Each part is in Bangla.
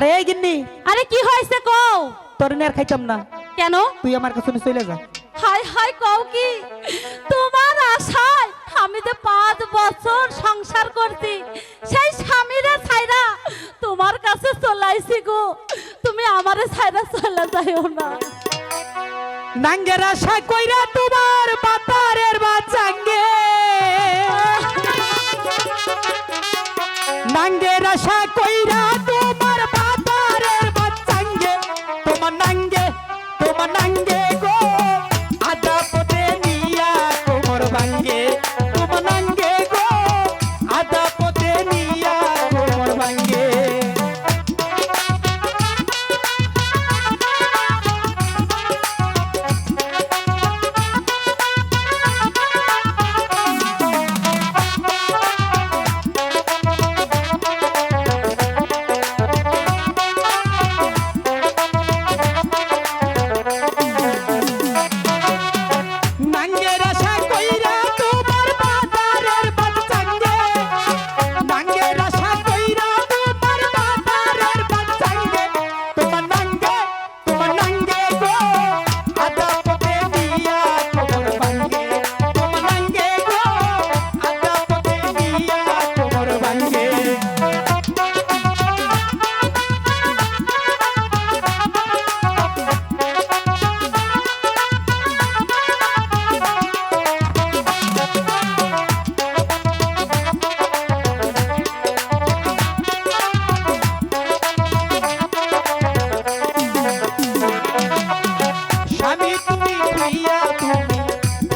আরে এই গিন্নি। আরে কি কও? আর না। কেন? তুই আমার কাছে চলে যা। হাই হাই কও কি? তোমার আশায় আমি যে পাঁচ বছর সংসার করছি সেই স্বামীরে ছাইরা তোমার কাছে চলাইছি গো। তুমি আমারে ছাইরা চলে যাইও না। নাঙ্গের আশা কইরা তোমার বাতারের নাঙ্গের আশা কইরা তোমার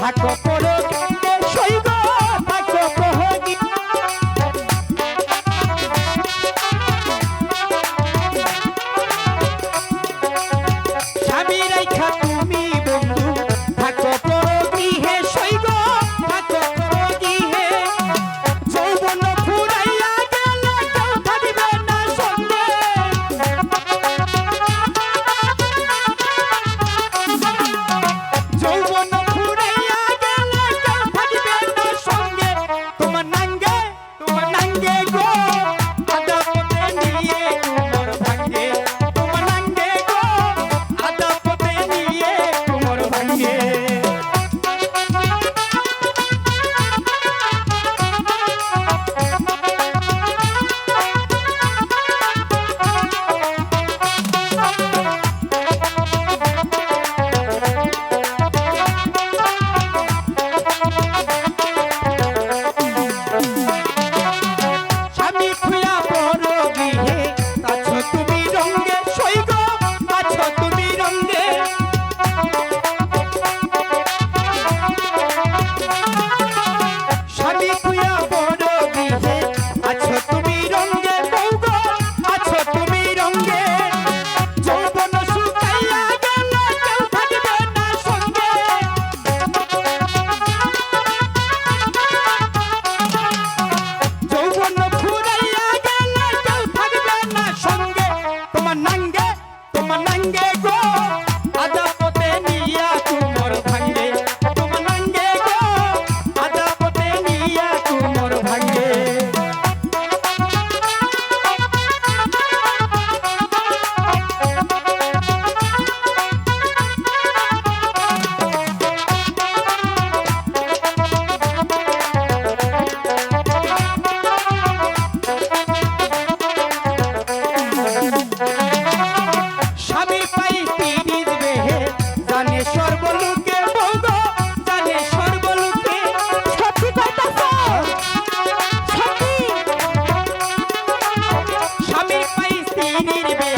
থাকো পড়ে baby, baby.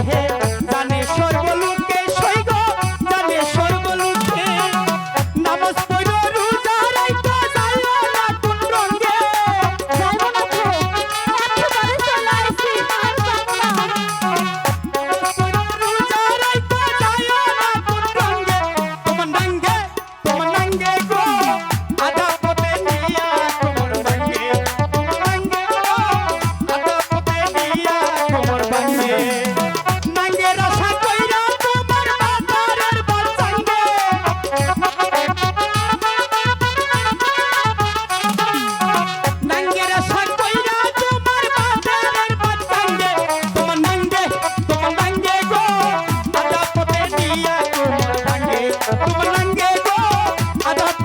কালাঙ্গে গো আজাদ